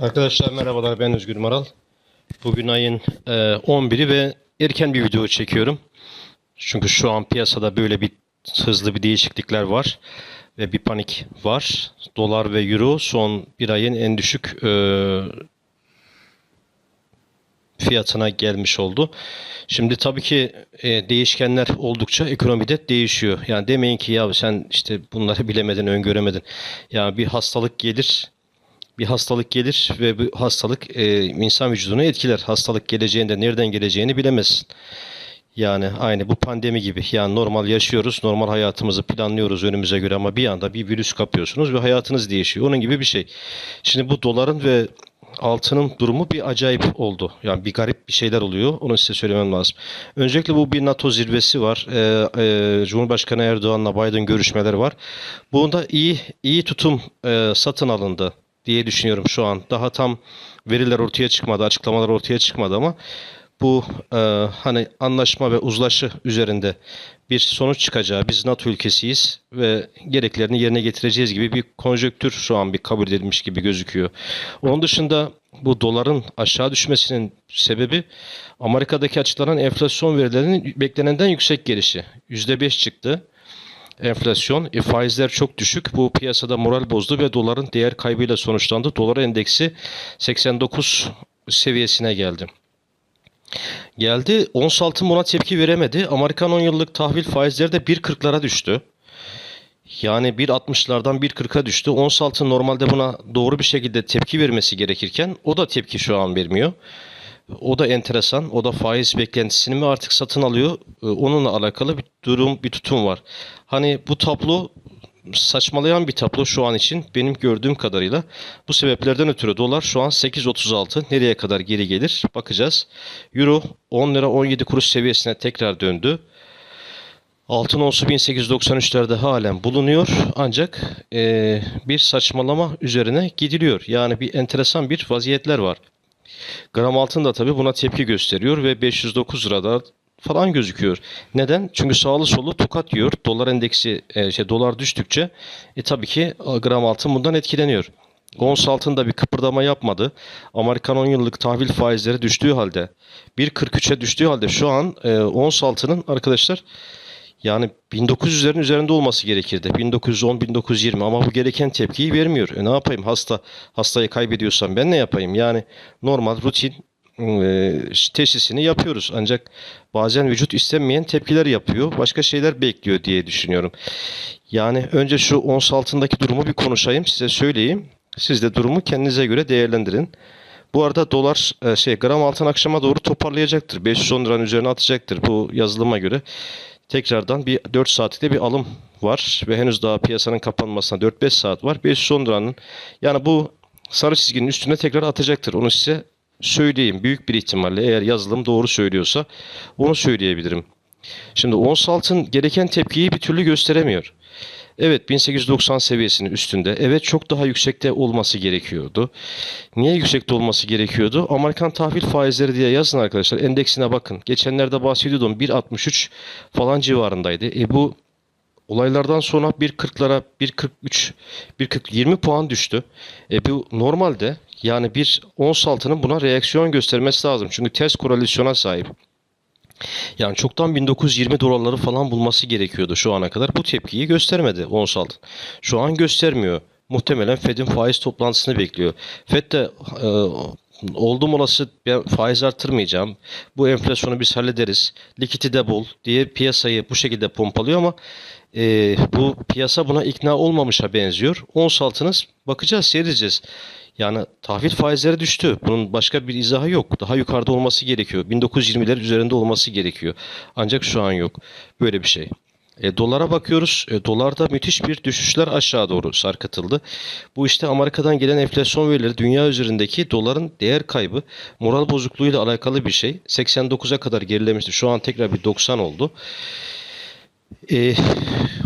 Arkadaşlar merhabalar ben Özgür Maral. Bugün ayın e, 11'i ve erken bir video çekiyorum. Çünkü şu an piyasada böyle bir hızlı bir değişiklikler var ve bir panik var. Dolar ve euro son bir ayın en düşük e, fiyatına gelmiş oldu. Şimdi tabii ki e, değişkenler oldukça ekonomide değişiyor. Yani demeyin ki ya sen işte bunları bilemedin, öngöremedin. Yani bir hastalık gelir, bir hastalık gelir ve bu hastalık e, insan vücudunu etkiler. Hastalık geleceğinde nereden geleceğini bilemezsin. Yani aynı bu pandemi gibi. Yani normal yaşıyoruz, normal hayatımızı planlıyoruz önümüze göre ama bir anda bir virüs kapıyorsunuz ve hayatınız değişiyor. Onun gibi bir şey. Şimdi bu doların ve altının durumu bir acayip oldu. Yani bir garip bir şeyler oluyor. Onu size söylemem lazım. Öncelikle bu bir NATO zirvesi var. Ee, e, Cumhurbaşkanı Erdoğan'la Biden görüşmeleri var. Bunda iyi iyi tutum e, satın alındı diye düşünüyorum şu an. Daha tam veriler ortaya çıkmadı, açıklamalar ortaya çıkmadı ama bu e, hani anlaşma ve uzlaşı üzerinde bir sonuç çıkacağı, biz NATO ülkesiyiz ve gereklerini yerine getireceğiz gibi bir konjöktür şu an bir kabul edilmiş gibi gözüküyor. Onun dışında bu doların aşağı düşmesinin sebebi Amerika'daki açıklanan enflasyon verilerinin beklenenden yüksek gelişi. %5 çıktı enflasyon, e, faizler çok düşük. Bu piyasada moral bozdu ve doların değer kaybıyla sonuçlandı. Dolar endeksi 89 seviyesine geldi. Geldi. Ons altın buna tepki veremedi. Amerikan 10 yıllık tahvil faizleri de 1.40'lara düştü. Yani 1.60'lardan 1.40'a düştü. Ons altın normalde buna doğru bir şekilde tepki vermesi gerekirken o da tepki şu an vermiyor. O da enteresan. O da faiz beklentisini mi artık satın alıyor? Ee, Onunla alakalı bir durum, bir tutum var. Hani bu tablo saçmalayan bir tablo şu an için benim gördüğüm kadarıyla. Bu sebeplerden ötürü dolar şu an 8.36. Nereye kadar geri gelir? Bakacağız. Euro 10 lira 17 kuruş seviyesine tekrar döndü. Altın onsu 1893'lerde halen bulunuyor ancak eee, bir saçmalama üzerine gidiliyor. Yani bir enteresan bir vaziyetler var. Gram altın da tabii buna tepki gösteriyor ve 509 lirada falan gözüküyor. Neden? Çünkü sağlı sollu tokat yiyor. Dolar endeksi e, şey dolar düştükçe e tabii ki e, gram altın bundan etkileniyor. Ons altın da bir kıpırdama yapmadı. Amerikan 10 yıllık tahvil faizleri düştüğü halde 1.43'e düştüğü halde şu an e, ons altının arkadaşlar yani 1900'lerin üzerinde olması gerekirdi. 1910-1920 ama bu gereken tepkiyi vermiyor. E ne yapayım? Hasta hastayı kaybediyorsam ben ne yapayım? Yani normal rutin e, teşhisini yapıyoruz. Ancak bazen vücut istenmeyen tepkiler yapıyor. Başka şeyler bekliyor diye düşünüyorum. Yani önce şu ons altındaki durumu bir konuşayım. Size söyleyeyim. Siz de durumu kendinize göre değerlendirin. Bu arada dolar e, şey gram altın akşama doğru toparlayacaktır. 510 liranın üzerine atacaktır bu yazılıma göre. Tekrardan bir 4 saatlikte bir alım var ve henüz daha piyasanın kapanmasına 4-5 saat var. 510 liranın yani bu sarı çizginin üstüne tekrar atacaktır. Onu size söyleyeyim. Büyük bir ihtimalle eğer yazılım doğru söylüyorsa onu söyleyebilirim. Şimdi ons altın gereken tepkiyi bir türlü gösteremiyor. Evet 1890 seviyesinin üstünde. Evet çok daha yüksekte olması gerekiyordu. Niye yüksekte olması gerekiyordu? Amerikan tahvil faizleri diye yazın arkadaşlar. Endeksine bakın. Geçenlerde bahsediyordum 1.63 falan civarındaydı. E bu olaylardan sonra 1.40'lara 1.43 1.40 20 puan düştü. E bu normalde yani bir ons altının buna reaksiyon göstermesi lazım. Çünkü ters korelasyona sahip. Yani çoktan 1920 dolarları falan bulması gerekiyordu şu ana kadar. Bu tepkiyi göstermedi ons altın. Şu an göstermiyor. Muhtemelen Fed'in faiz toplantısını bekliyor. Fed de e, oldum olası ben faiz artırmayacağım. Bu enflasyonu biz hallederiz. Likiti de bul diye piyasayı bu şekilde pompalıyor ama e, bu piyasa buna ikna olmamışa benziyor. Ons altınız bakacağız, seyredeceğiz. Yani tahvil faizleri düştü. Bunun başka bir izahı yok. Daha yukarıda olması gerekiyor. 1920'ler üzerinde olması gerekiyor. Ancak şu an yok. Böyle bir şey. E, dolara bakıyoruz. E, dolarda müthiş bir düşüşler aşağı doğru sarkıtıldı. Bu işte Amerika'dan gelen enflasyon verileri dünya üzerindeki doların değer kaybı moral bozukluğuyla alakalı bir şey. 89'a kadar gerilemişti. Şu an tekrar bir 90 oldu. Ee,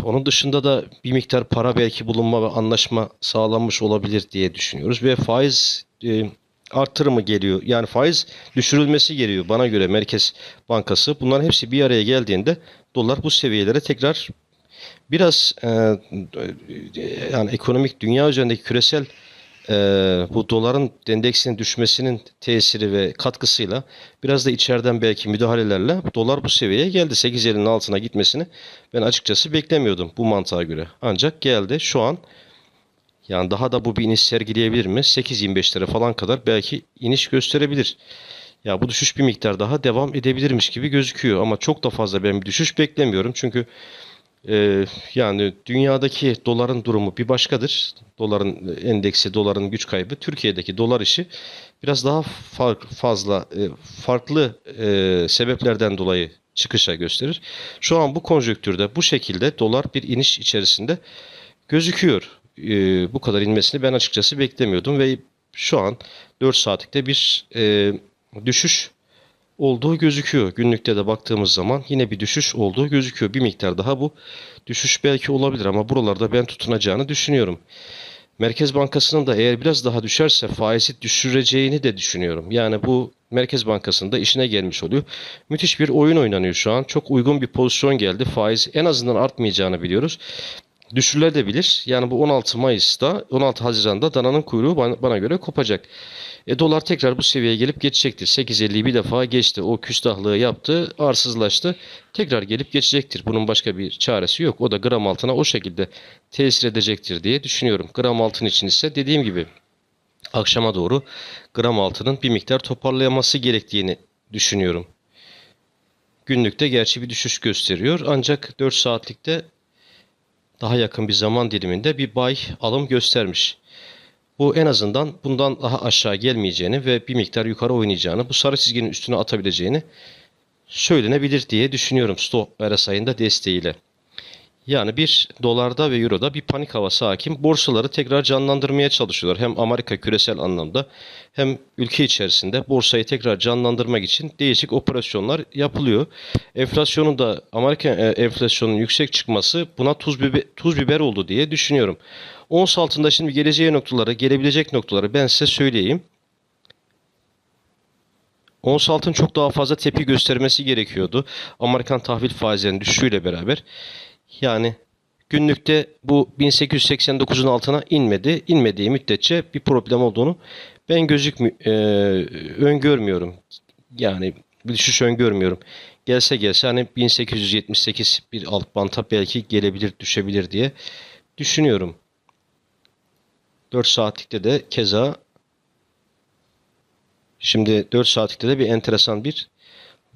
onun dışında da bir miktar para belki bulunma ve anlaşma sağlanmış olabilir diye düşünüyoruz ve faiz e, artırımı geliyor. Yani faiz düşürülmesi geliyor bana göre Merkez Bankası. Bunların hepsi bir araya geldiğinde dolar bu seviyelere tekrar biraz e, yani ekonomik dünya üzerindeki küresel e, bu doların endeksinin düşmesinin tesiri ve katkısıyla biraz da içeriden belki müdahalelerle dolar bu seviyeye geldi. 8.50'nin altına gitmesini ben açıkçası beklemiyordum bu mantığa göre. Ancak geldi şu an yani daha da bu bir iniş sergileyebilir mi? 8.25'lere falan kadar belki iniş gösterebilir. Ya bu düşüş bir miktar daha devam edebilirmiş gibi gözüküyor ama çok da fazla ben bir düşüş beklemiyorum. Çünkü e, yani dünyadaki doların durumu bir başkadır. Doların endeksi, doların güç kaybı. Türkiye'deki dolar işi biraz daha fark, fazla e, farklı e, sebeplerden dolayı çıkışa gösterir. Şu an bu konjonktürde bu şekilde dolar bir iniş içerisinde gözüküyor. E, bu kadar inmesini ben açıkçası beklemiyordum ve şu an 4 saatlikte bir e, düşüş olduğu gözüküyor. Günlükte de baktığımız zaman yine bir düşüş olduğu gözüküyor. Bir miktar daha bu düşüş belki olabilir ama buralarda ben tutunacağını düşünüyorum. Merkez Bankası'nın da eğer biraz daha düşerse faizi düşüreceğini de düşünüyorum. Yani bu Merkez Bankası'nda işine gelmiş oluyor. Müthiş bir oyun oynanıyor şu an. Çok uygun bir pozisyon geldi. Faiz en azından artmayacağını biliyoruz. Düşürülebilir. Yani bu 16 Mayıs'ta, 16 Haziran'da dananın kuyruğu bana, göre kopacak. E, dolar tekrar bu seviyeye gelip geçecektir. 8.50'yi bir defa geçti. O küstahlığı yaptı, arsızlaştı. Tekrar gelip geçecektir. Bunun başka bir çaresi yok. O da gram altına o şekilde tesir edecektir diye düşünüyorum. Gram altın için ise dediğim gibi akşama doğru gram altının bir miktar toparlayaması gerektiğini düşünüyorum. Günlükte gerçi bir düşüş gösteriyor. Ancak 4 saatlikte daha yakın bir zaman diliminde bir bay alım göstermiş. Bu en azından bundan daha aşağı gelmeyeceğini ve bir miktar yukarı oynayacağını, bu sarı çizginin üstüne atabileceğini söylenebilir diye düşünüyorum stop RSI'nin de desteğiyle. Yani bir dolarda ve euroda bir panik havası hakim. Borsaları tekrar canlandırmaya çalışıyorlar. Hem Amerika küresel anlamda hem ülke içerisinde borsayı tekrar canlandırmak için değişik operasyonlar yapılıyor. Enflasyonun da Amerika e, enflasyonun yüksek çıkması buna tuz biber, tuz biber oldu diye düşünüyorum. Ons altında şimdi geleceği noktaları, gelebilecek noktaları ben size söyleyeyim. Ons altın çok daha fazla tepki göstermesi gerekiyordu. Amerikan tahvil faizlerinin düşüşüyle beraber. Yani günlükte bu 1889'un altına inmedi. İnmediği müddetçe bir problem olduğunu ben gözükmü e, öngörmüyorum. Yani bir düşüş öngörmüyorum. Gelse gelse hani 1878 bir alt banta belki gelebilir, düşebilir diye düşünüyorum. 4 saatlikte de keza şimdi 4 saatlikte de bir enteresan bir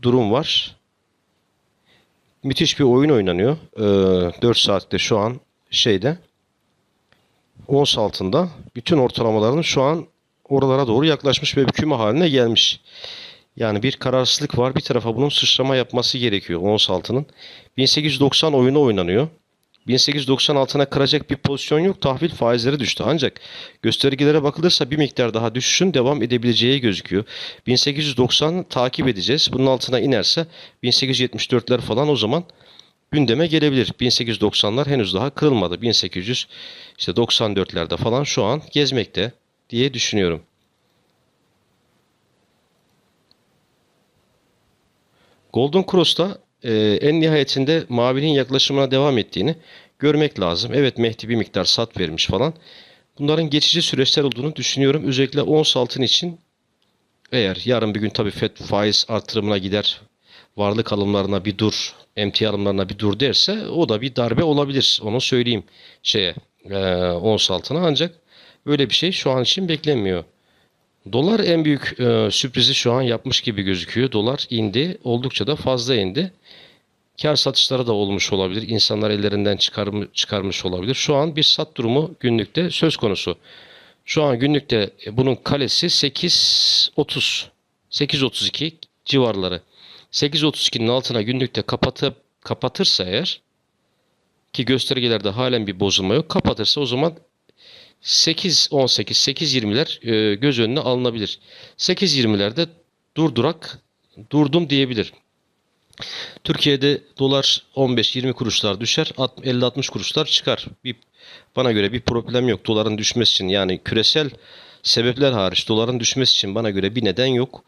durum var. Müthiş bir oyun oynanıyor. Ee, 4 saatte şu an şeyde ons altında bütün ortalamaların şu an oralara doğru yaklaşmış ve küme haline gelmiş. Yani bir kararsızlık var. Bir tarafa bunun sıçrama yapması gerekiyor ons altının. 1890 oyunu oynanıyor. 1890 altına kıracak bir pozisyon yok. Tahvil faizleri düştü. Ancak göstergelere bakılırsa bir miktar daha düşüşün devam edebileceği gözüküyor. 1890 takip edeceğiz. Bunun altına inerse 1874'ler falan o zaman gündeme gelebilir. 1890'lar henüz daha kırılmadı. 1800 işte 94'lerde falan şu an gezmekte diye düşünüyorum. Golden Cross'ta e, en nihayetinde mavinin yaklaşımına devam ettiğini görmek lazım. Evet Mehdi bir miktar sat vermiş falan. Bunların geçici süreçler olduğunu düşünüyorum. Özellikle ons altın için eğer yarın bir gün tabii FED faiz artırımına gider, varlık alımlarına bir dur, emtia alımlarına bir dur derse o da bir darbe olabilir. Onu söyleyeyim şeye e, ons altına ancak öyle bir şey şu an için beklenmiyor. Dolar en büyük e, sürprizi şu an yapmış gibi gözüküyor. Dolar indi. Oldukça da fazla indi. Kar satışları da olmuş olabilir. İnsanlar ellerinden çıkarm çıkarmış olabilir. Şu an bir sat durumu günlükte söz konusu. Şu an günlükte e, bunun kalesi 8.30 8.32 civarları. 8.32'nin altına günlükte kapatıp kapatırsa eğer ki göstergelerde halen bir bozulma yok. Kapatırsa o zaman 8-18, 8-20'ler e, göz önüne alınabilir. 8-20'lerde durdurak durdum diyebilir. Türkiye'de dolar 15-20 kuruşlar düşer, 50-60 kuruşlar çıkar. Bir, bana göre bir problem yok doların düşmesi için. Yani küresel sebepler hariç doların düşmesi için bana göre bir neden yok.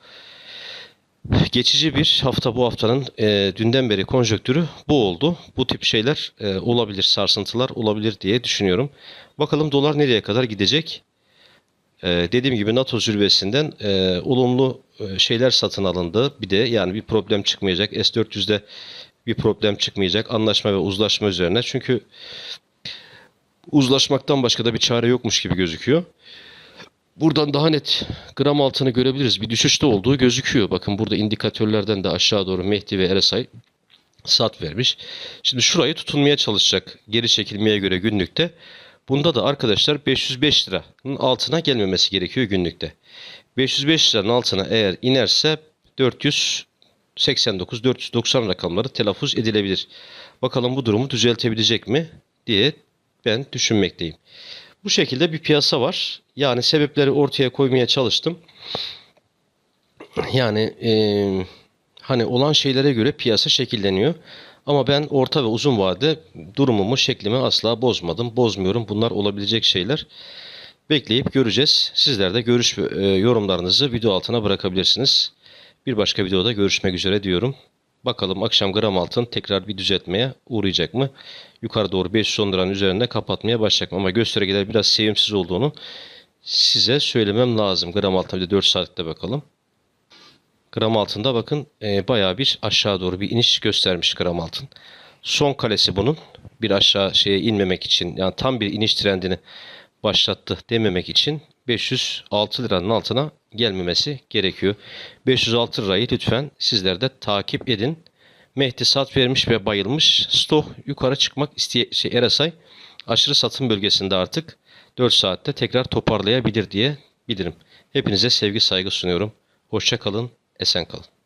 Geçici bir hafta bu haftanın e, dünden beri konjöktürü bu oldu. Bu tip şeyler e, olabilir, sarsıntılar olabilir diye düşünüyorum. Bakalım dolar nereye kadar gidecek? Ee, dediğim gibi NATO zirvesinden e, olumlu e, şeyler satın alındı. Bir de yani bir problem çıkmayacak. S-400'de bir problem çıkmayacak. Anlaşma ve uzlaşma üzerine. Çünkü uzlaşmaktan başka da bir çare yokmuş gibi gözüküyor. Buradan daha net gram altını görebiliriz. Bir düşüşte olduğu gözüküyor. Bakın burada indikatörlerden de aşağı doğru Mehdi ve RSI sat vermiş. Şimdi şurayı tutunmaya çalışacak geri çekilmeye göre günlükte. Bunda da arkadaşlar 505 liranın altına gelmemesi gerekiyor günlükte. 505 liranın altına eğer inerse 489 490 rakamları telaffuz edilebilir. Bakalım bu durumu düzeltebilecek mi diye ben düşünmekteyim. Bu şekilde bir piyasa var. Yani sebepleri ortaya koymaya çalıştım. Yani eee, hani olan şeylere göre piyasa şekilleniyor. Ama ben orta ve uzun vade durumumu, şeklimi asla bozmadım. Bozmuyorum. Bunlar olabilecek şeyler. Bekleyip göreceğiz. Sizler de görüş ve e, yorumlarınızı video altına bırakabilirsiniz. Bir başka videoda görüşmek üzere diyorum. Bakalım akşam gram altın tekrar bir düzeltmeye uğrayacak mı? Yukarı doğru 510 liranın üzerinde kapatmaya başlayacak mı? Ama göstergeler biraz sevimsiz olduğunu size söylemem lazım. Gram altına bir de 4 saatte bakalım. Gram altında bakın e, bayağı bir aşağı doğru bir iniş göstermiş gram altın. Son kalesi bunun bir aşağı şeye inmemek için yani tam bir iniş trendini başlattı dememek için 506 liranın altına gelmemesi gerekiyor. 506 lirayı lütfen sizler de takip edin. Mehdi sat vermiş ve bayılmış. Stoh yukarı çıkmak isteye şey RSI aşırı satım bölgesinde artık 4 saatte tekrar toparlayabilir diye bilirim. Hepinize sevgi saygı sunuyorum. Hoşça kalın, esen kalın.